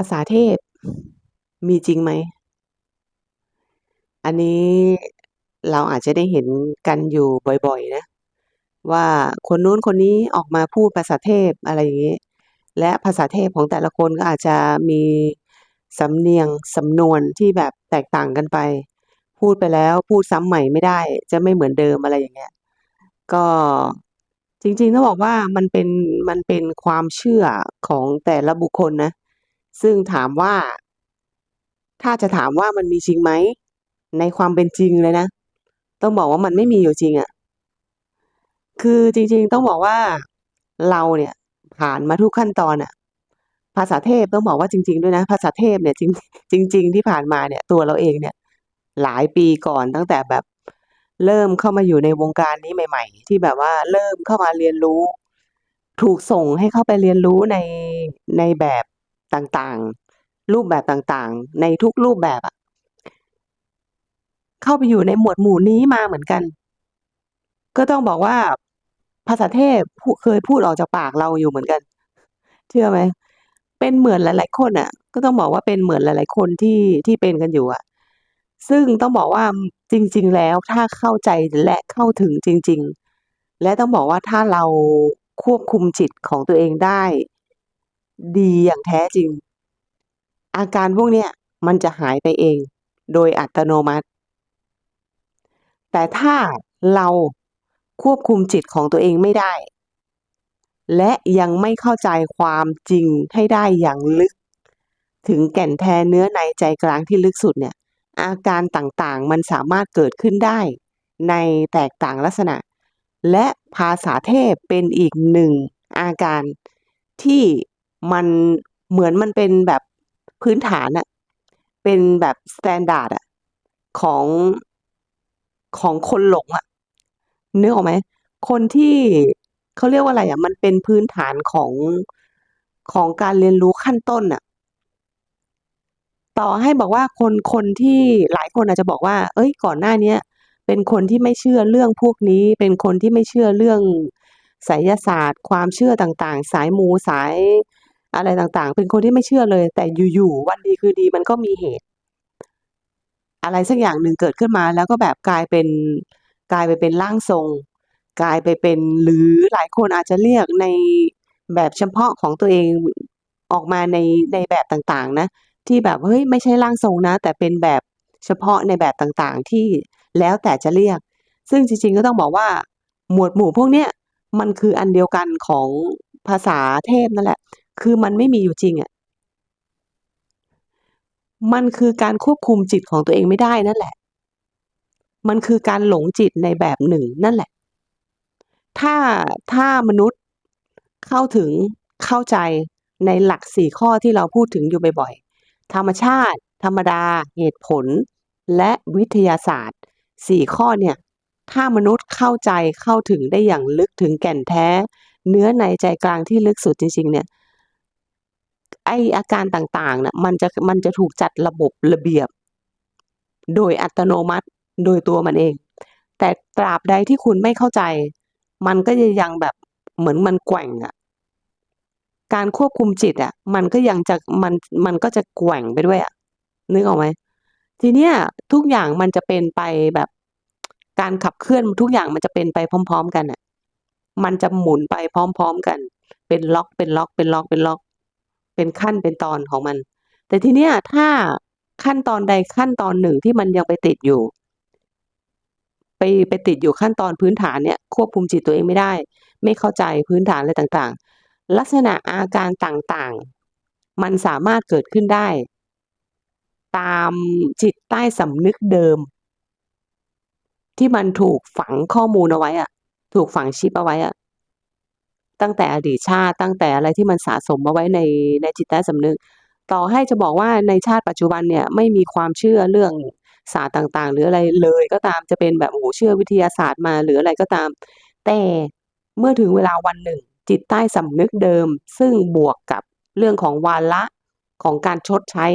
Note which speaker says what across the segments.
Speaker 1: าษาเทพ มีจริงไหม อันนี้เราอาจจะได้เห็นกันอยู่บ่อยๆนะ ว่าคนนู้นคนนี้ออกมาพูดภาษาเทพอะไรอย่างงี้ และภาษาเทพของแต่ละคนก็อาจจะมีสำเนียงสำนวนที่แบบแตกต่างกันไป พูดไปแล้วพูดซ้ำใหม่ไม่ได้ จะไม่เหมือนเดิมอะไรอย่างเงี้ยก็จริงๆต้องบอกว่ามันเป็นมันเป็นความเชื่อของแต่ละบุคคลนะ ซึ่งถามว่า ถ้าจะถามว่ามันมีจริงไหม ในความเป็นจริงเลยนะ ต้องบอกว่ามันไม่มีอยู่จริงอะคือจริงๆต้องบอกว่าเราเนี่ย ผ่านมาทุกขั้นตอนอะภาษาเทพต้องบอกว่าจริง ๆ ด้วยนะ ภาษาเทพเนี่ยจริงจริง ๆ ที่ผ่านมาเนี่ย ตัวเราเองเนี่ย หลายปีก่อนตั้งแต่แบบเริ่มเข้ามาอยู่ในวงการนี้ใหม่ ๆ ที่แบบว่าเริ่มเข้ามาเรียนรู้ ถูกส่งให้เข้าไปเรียนรู้ในในแบบ ต่างๆ รูปแบบต่างๆ ในทุกรูปแบบอะเข้าไปอยู่ในหมวดหมู่นี้มาเหมือนกัน ก็ต้องบอกว่าภาษาเทพเคยพูดออกจากปากเราอยู่เหมือนกัน เชื่อไหมเป็นเหมือนหลาย ๆ คนอะก็ต้องบอกว่าเป็นเหมือนหลาย ๆ คนที่ที่เป็นกันอยู่อะ ซึ่งต้องบอกว่าจริง ๆ แล้วถ้าเข้าใจและเข้าถึงจริง ๆ และต้องบอกว่าถ้าเราควบคุมจิตของตัวเองได้ ดีอย่างแท้จริง อาการพวกเนี้ยมันจะหายไปเอง โดยอัตโนมัติ แต่ถ้าเราควบคุมจิตของตัวเองไม่ได้ และยังไม่เข้าใจความจริงให้ได้อย่างลึก ถึงแก่นแท้เนื้อในใจกลางที่ลึกสุดเนี่ย อาการต่างๆมันสามารถเกิดขึ้นได้ในแตกต่างลักษณะ และภาษาเทพเป็นอีกหนึ่งอาการที่ มันเหมือนมันเป็นแบบพื้นฐานอะเป็นแบบสแตนดาร์ดอะของของคนหลงอะนึกออกไหมคนที่เขาเรียกว่าอะไรอะมันเป็นพื้นฐานของของการเรียนรู้ขั้นต้นน่ะต่อให้บอกว่าคนคนที่หลายคนอาจจะบอกว่าเฮ้ยก่อนหน้าเนี้ยเป็นคนที่ไม่เชื่อเรื่องพวกนี้ เป็นคนที่ไม่เชื่อเรื่องไสยศาสตร์ ความเชื่อต่างๆ สายมูสาย อะไรต่างๆ เป็นคนที่ไม่เชื่อเลย แต่อยู่ๆวันดีคืนดีมันก็มีเหตุ อะไรสักอย่างหนึ่งเกิดขึ้นมา แล้วก็แบบกลายเป็นกลายไปเป็นร่างทรง กลายไปเป็นหรือหลายคนอาจจะเรียกในแบบเฉพาะของตัวเองออกมาในในแบบต่างๆ นะ ที่แบบเฮ้ยไม่ใช่ร่างทรงนะ แต่เป็นแบบเฉพาะในแบบต่างๆ ที่แล้วแต่จะเรียก ซึ่งจริงๆก็ต้องบอกว่าหมวดหมู่พวกเนี้ยมันคืออันเดียวกันของภาษาเทพนั่นแหละ คือมันไม่มีอยู่จริงอะมันคือการควบคุมจิตของตัวเองไม่ได้นั่นแหละ มันคือการหลงจิตในแบบหนึ่งนั่นแหละ ถ้าถ้ามนุษย์เข้าถึงเข้าใจในหลัก4ข้อที่เราพูดถึงอยู่บ่อยๆ ธรรมชาติ ธรรมดา เหตุผล และวิทยาศาสตร์4ข้อเนี่ย ถ้ามนุษย์เข้าใจเข้าถึงได้อย่างลึกถึงแก่นแท้ เนื้อในใจกลางที่ลึกสุดจริง ๆ เนี่ย ไออาการต่างๆน่ะมันจะมันจะถูกจัดระบบระเบียบ โดยอัตโนมัติโดยตัวมันเอง แต่ตราบใดที่คุณไม่เข้าใจ มันก็จะยังแบบเหมือนมันแกว่งอะการควบคุมจิตอะมันก็ยังจะมันมันก็จะแกว่งไปด้วยอะนึกออกไหมทีเนี้ยทุกอย่างมันจะเป็นไปแบบการขับเคลื่อนทุกอย่างมันจะเป็นไปพร้อม ๆ กันน่ะมันจะหมุนไปพร้อม ๆ กัน เป็นล็อกเป็นล็อกเป็นล็อกเป็นล็อก เป็นขั้นเป็นตอนของมัน แต่ทีเนี้ยถ้าขั้นตอนใดขั้นตอนหนึ่งที่มันยังไปติดอยู่ ไปไปติดอยู่ขั้นตอนพื้นฐานเนี่ยควบคุมจิตตัวเองไม่ได้ ไม่เข้าใจพื้นฐานอะไรต่างๆ ลักษณะอาการต่างๆ มันสามารถเกิดขึ้นได้ ตามจิตใต้สำนึกเดิม ที่มันถูกฝังข้อมูลเอาไว้อะถูกฝังชิปเอาไว้อะ ตั้งแต่อดีตชาติตั้งแต่อะไรที่มันสะสมเอาไว้ในในจิตใต้สำนึก ต่อให้จะบอกว่าในชาติปัจจุบันเนี่ยไม่มีความเชื่อเรื่องศาสตร์ต่างๆ หรืออะไรเลยก็ตามจะเป็นแบบโอ้เชื่อวิทยาศาสตร์มาหรืออะไรก็ตาม แต่เมื่อถึงเวลาวันหนึ่ง จิตใต้สำนึกเดิม ซึ่งบวกกับเรื่องของวาระของการชดใช้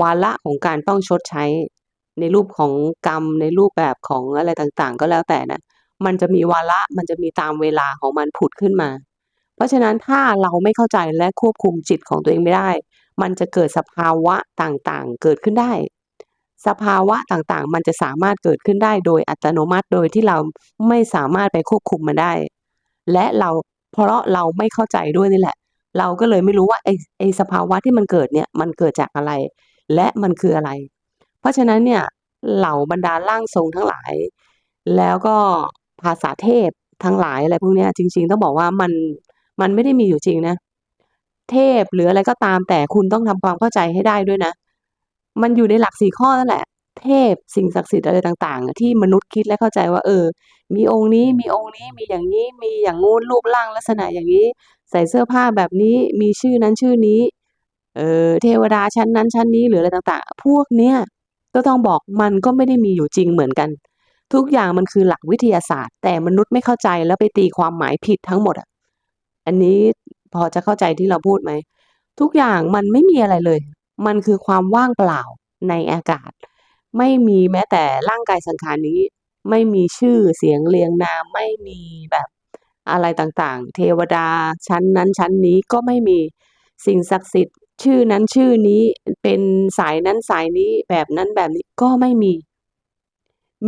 Speaker 1: วาระของการต้องชดใช้ ในรูปของกรรมในรูปแบบของอะไรต่างๆ ก็แล้วแต่นะ มันจะมีวาระมันจะมีตามเวลาของมันผุดขึ้นมา เพราะฉะนั้นถ้าเราไม่เข้าใจและควบคุมจิตของตัวเองไม่ได้ มันจะเกิดสภาวะต่างๆ เกิดขึ้นได้ สภาวะต่างๆ มันจะสามารถเกิดขึ้นได้โดยอัตโนมัติโดยที่เราไม่สามารถไปควบคุมมันได้ และเราเพราะเราไม่เข้าใจด้วยนี่แหละ เราก็เลยไม่รู้ว่าไอ้ไอ้สภาวะที่มันเกิดเนี่ยมันเกิดจากอะไร และมันคืออะไร เพราะฉะนั้นเนี่ยเหล่าบรรดาร่างทรงทั้งหลาย แล้วก็ ภาษาเทพทั้งหลายอะไรพวกนี้จริง ๆ ต้องบอกว่ามันมันไม่ได้มีอยู่จริงนะ เทพหรืออะไรก็ตามแต่คุณต้องทำความเข้าใจให้ได้ด้วยนะ มันอยู่ในหลักสี่ข้อนั่นแหละ เทพสิ่งศักดิ์สิทธิ์อะไรต่างๆ ที่มนุษย์คิดและเข้าใจว่า เออ มีองค์นี้มีองค์นี้มีอย่างนี้มีอย่างงู้นรูปร่างลักษณะอย่างนี้ ใส่เสื้อผ้าแบบนี้มีชื่อนั้นชื่อนี้เออเทวดาชั้นนั้นชั้นนี้หรืออะไรต่างๆ พวกเนี้ยก็ต้องบอกมันก็ไม่ได้มีอยู่จริงเหมือนกัน ทุกอย่างมันคือหลักวิทยาศาสตร์ แต่มนุษย์ไม่เข้าใจแล้วไปตีความหมายผิดทั้งหมดอะอันนี้พอจะเข้าใจที่เราพูดไหม ทุกอย่างมันไม่มีอะไรเลย มันคือความว่างเปล่าในอากาศ ไม่มีแม้แต่ร่างกายสังขารนี้ ไม่มีชื่อเสียงเรียงนาม ไม่มีแบบอะไรต่างๆ เทวดาชั้นนั้นชั้นนี้ก็ไม่มีสิ่งศักดิ์สิทธิ์ ชื่อนั้นชื่อนี้เป็นสายนั้นสายนี้แบบนั้นแบบนี้ก็ไม่มี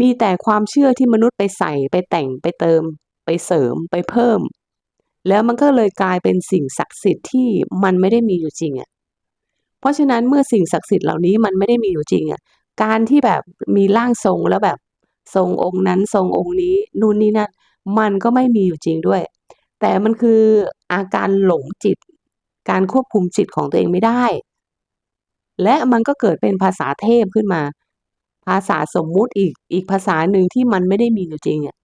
Speaker 1: มีแต่ความเชื่อที่มนุษย์ไปใส่ไปแต่งไปเติม ไปเสริมไปเพิ่ม แล้วมันก็เลยกลายเป็นสิ่งศักดิ์สิทธิ์ที่มันไม่ได้มีอยู่จริงอะเพราะฉะนั้นเมื่อสิ่งศักดิ์สิทธิ์เหล่านี้มันไม่ได้มีอยู่จริงอะการที่แบบมีร่างทรงแล้วแบบทรงองค์นั้นทรงองค์นี้นู่นนี่นั่นมันก็ไม่มีอยู่จริงด้วย แต่มันคืออาการหลงจิต การควบคุมจิตของตัวเองไม่ได้ และมันก็เกิดเป็นภาษาเทพขึ้นมาาษาสมมุติอีกอีกภาษาหนึ่งที่มันไม่ได้มีอยู่จริงอะ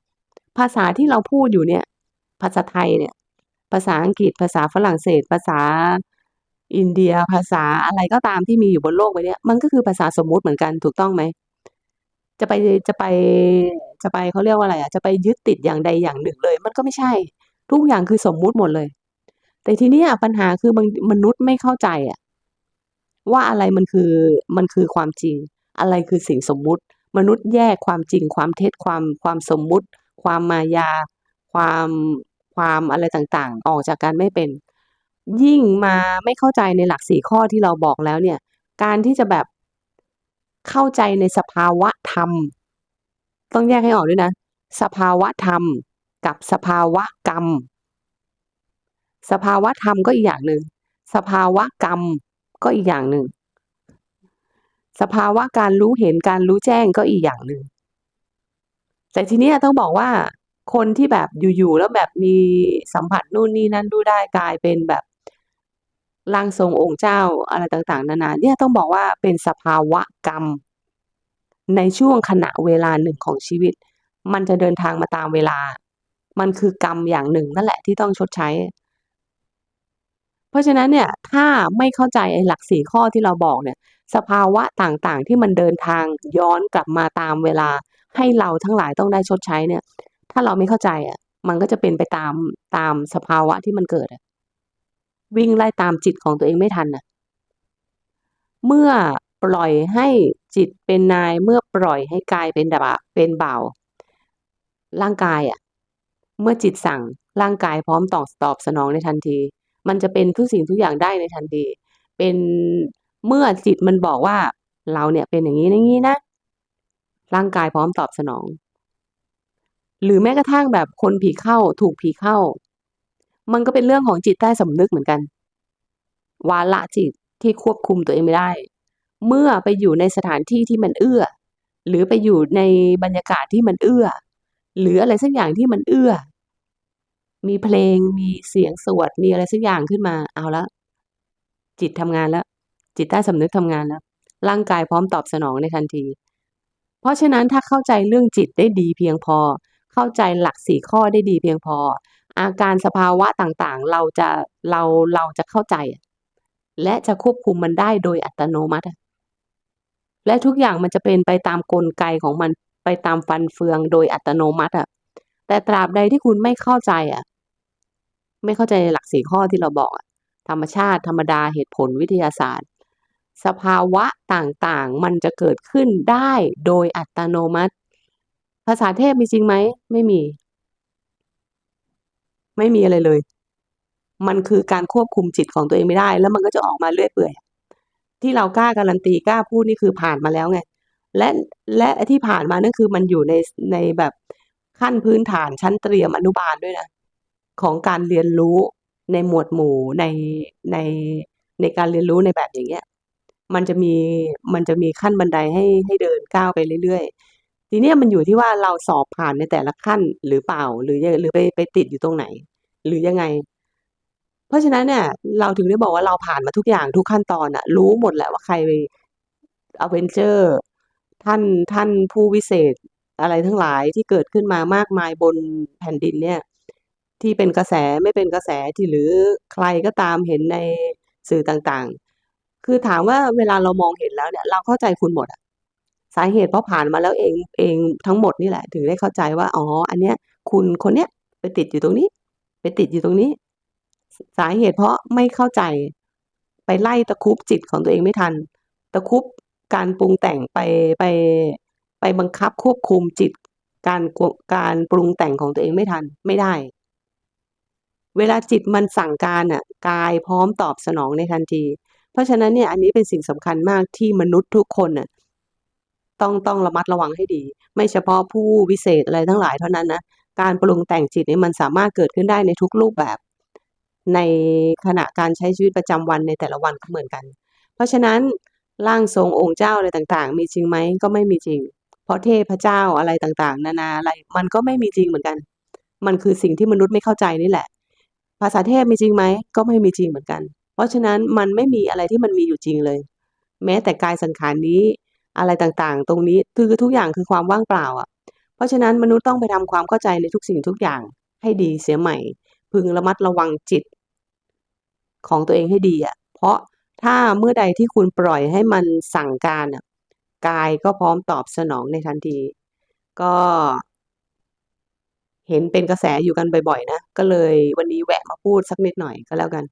Speaker 1: ภาษาที่เราพูดอยู่เนี่ย ภาษาไทยเนี่ย ภาษาอังกฤษ ภาษาฝรั่งเศส ภาษาอินเดีย ภาษาอะไรก็ตามที่มีอยู่บนโลกใบเนี้ยมันก็คือภาษาสมมุติเหมือนกันถูกต้องไหมจะไปจะไปจะไปเขาเรียกว่าอะไรอะจะไปยึดติดอย่างใดอย่างหนึ่งเลย มันก็ไม่ใช่ ทุกอย่างคือสมมุติหมดเลย แต่ทีนี้ปัญหาคือมนุษย์ไม่เข้าใจอะว่าอะไรมันคือมันคือความจริง อะไรคือสิ่งสมมุติ มนุษย์แยกความจริงความเท็จความความสมมุติ ความมายา ความความอะไรต่างๆ ออกจากกันไม่เป็น ยิ่งมาไม่เข้าใจในหลักสี่ข้อที่เราบอกแล้วเนี่ย การที่จะแบบเข้าใจในสภาวะธรรม ต้องแยกให้ออกด้วยนะ สภาวะธรรมกับสภาวะกรรม สภาวะธรรมก็อีกอย่างหนึ่งสภาวะกรรมก็อีกอย่างหนึ่ง สภาวะการรู้เห็นการรู้แจ้งก็อีกอย่างหนึ่งแต่ทีนี้ต้องบอกว่าคนที่แบบอยู่ๆแล้วแบบมีสัมผัสนู่นนี่นั่นดูได้กลายเป็นแบบร่างทรงองค์เจ้าอะไรต่างๆ นานาเนี่ยต้องบอกว่าเป็นสภาวะกรรม ในช่วงขณะเวลาหนึ่งของชีวิต มันจะเดินทางมาตามเวลา มันคือกรรมอย่างหนึ่งนั่นแหละที่ต้องชดใช้ เพราะฉะนั้นเนี่ยถ้าไม่เข้าใจไอ้หลักสี่ข้อที่เราบอกเนี่ย สภาวะต่างๆ ที่มันเดินทางย้อนกลับมาตามเวลา ให้เราทั้งหลายต้องได้ชดใช้เนี่ย ถ้าเราไม่เข้าใจอะ มันก็จะเป็นไปตามตามสภาวะที่มันเกิดวิ่งไล่ตามจิตของตัวเองไม่ทันน่ะ เมื่อปล่อยให้จิตเป็นนายเมื่อปล่อยให้กายเป็นดาบเป็นเบาร่างกายอะ เมื่อจิตสั่งร่างกายพร้อมตอบตอบสนองในทันที มันจะเป็นทุกสิ่งทุกอย่างได้ในทันที เป็น เมื่อจิตมันบอกว่าเราเนี่ยเป็นอย่างนี้อย่างนี้นะ ร่างกายพร้อมตอบสนอง หรือแม้กระทั่งแบบคนผีเข้าถูกผีเข้า มันก็เป็นเรื่องของจิตใต้สำนึกเหมือนกัน วาละจิตที่ควบคุมตัวเองไม่ได้ เมื่อไปอยู่ในสถานที่ที่มันเอื้อ หรือไปอยู่ในบรรยากาศที่มันเอื้อ หรืออะไรสักอย่างที่มันเอื้อ มีเพลงมีเสียงสวดมีอะไรสักอย่างขึ้นมาเอาละจิตทำงานแล้ว จิตใต้สำนึกทำงานแล้ว ร่างกายพร้อมตอบสนองในทันที เพราะฉะนั้นถ้าเข้าใจเรื่องจิตได้ดีเพียงพอ เข้าใจหลักสี่ข้อได้ดีเพียงพอ อาการสภาวะต่างๆ เราจะเราเราจะเข้าใจ และจะควบคุมมันได้โดยอัตโนมัติ และทุกอย่างมันจะเป็นไปตามกลไกของมันไปตามฟันเฟืองโดยอัตโนมัติอะ แต่ตราบใดที่คุณไม่เข้าใจอะ ไม่เข้าใจหลักสี่ข้อที่เราบอกอะธรรมชาติธรรมดาเหตุผลวิทยาศาสตร์ สภาวะต่างๆ มันจะเกิดขึ้นได้โดยอัตโนมัติ ภาษาเทพมีจริงไหม ไม่มี ไม่มีอะไรเลย มันคือการควบคุมจิตของตัวเองไม่ได้ แล้วมันก็จะออกมาเรื่อยเปื่อย ที่เรากล้าการันตีกล้าพูดนี่คือผ่านมาแล้วไง และและที่ผ่านมานั่นคือมันอยู่ในในแบบขั้นพื้นฐานชั้นเตรียมอนุบาลด้วยนะ ของการเรียนรู้ในหมวดหมู่ในในในการเรียนรู้ในแบบอย่างเงี้ย มันจะมีมันจะมีขั้นบันไดให้ให้เดินก้าวไปเรื่อยๆ ทีเนี้ยมันอยู่ที่ว่าเราสอบผ่านในแต่ละขั้นหรือเปล่า หรือหรือไปไปติดอยู่ตรงไหน หรือยังไง เพราะฉะนั้นเนี่ย เราถึงได้บอกว่าเราผ่านมาทุกอย่างทุกขั้นตอนอะรู้หมดแหละว่าใครอเวนเจอร์ ท่านท่านผู้วิเศษอะไรทั้งหลายที่เกิดขึ้นมามากมายบนแผ่นดินเนี่ย ที่เป็นกระแสไม่เป็นกระแสที่หรือใครก็ตามเห็นในสื่อต่างๆ คือถามว่าเวลาเรามองเห็นแล้วเนี่ย เราเข้าใจคุณหมดอะสาเหตุเพราะผ่านมาแล้วเองเองทั้งหมดนี่แหละ ถึงได้เข้าใจว่าอ๋ออันเนี้ย คุณคนเนี้ยไปติดอยู่ตรงนี้ ไปติดอยู่ตรงนี้ สาเหตุเพราะไม่เข้าใจ ไปไล่ตะคุบจิตของตัวเองไม่ทัน ตะคุบการปรุงแต่งไปไปไปบังคับควบคุมจิต การการปรุงแต่งของตัวเองไม่ทันไม่ได้ เวลาจิตมันสั่งการอะ กายพร้อมตอบสนองในทันที เพราะฉะนั้นเนี่ยอันนี้เป็นสิ่งสำคัญมากที่มนุษย์ทุกคนน่ะต้องต้องระมัดระวังให้ดี ไม่เฉพาะผู้วิเศษอะไรทั้งหลายเท่านั้นนะการปรุงแต่งจิตนี่มันสามารถเกิดขึ้นได้ในทุกรูปแบบ ในขณะการใช้ชีวิตประจำวันในแต่ละวันก็เหมือนกัน เพราะฉะนั้นร่างทรงองค์เจ้าอะไรต่างๆ มีจริงไหมก็ไม่มีจริง เพราะเทพเจ้าอะไรต่างๆ นานาอะไรมันก็ไม่มีจริงเหมือนกัน มันคือสิ่งที่มนุษย์ไม่เข้าใจนี่แหละ ภาษาเทพมีจริงไหมก็ไม่มีจริงเหมือนกัน เพราะฉะนั้นมันไม่มีอะไรที่มันมีอยู่จริงเลย แม้แต่กายสังขารนี้อะไรต่างๆ ตรงนี้คือทุกอย่างคือความว่างเปล่าอะ เพราะฉะนั้นมนุษย์ต้องไปทำความเข้าใจในทุกสิ่งทุกอย่างให้ดีเสียใหม่ พึงระมัดระวังจิต ของตัวเองให้ดีอะ เพราะถ้าเมื่อใดที่คุณปล่อยให้มันสั่งการอะกายก็พร้อมตอบสนองในทันที ก็ เห็นเป็นกระแสอยู่กันบ่อยๆนะ ก็เลยวันนี้แวะมาพูดสักนิดหน่อยก็แล้วกัน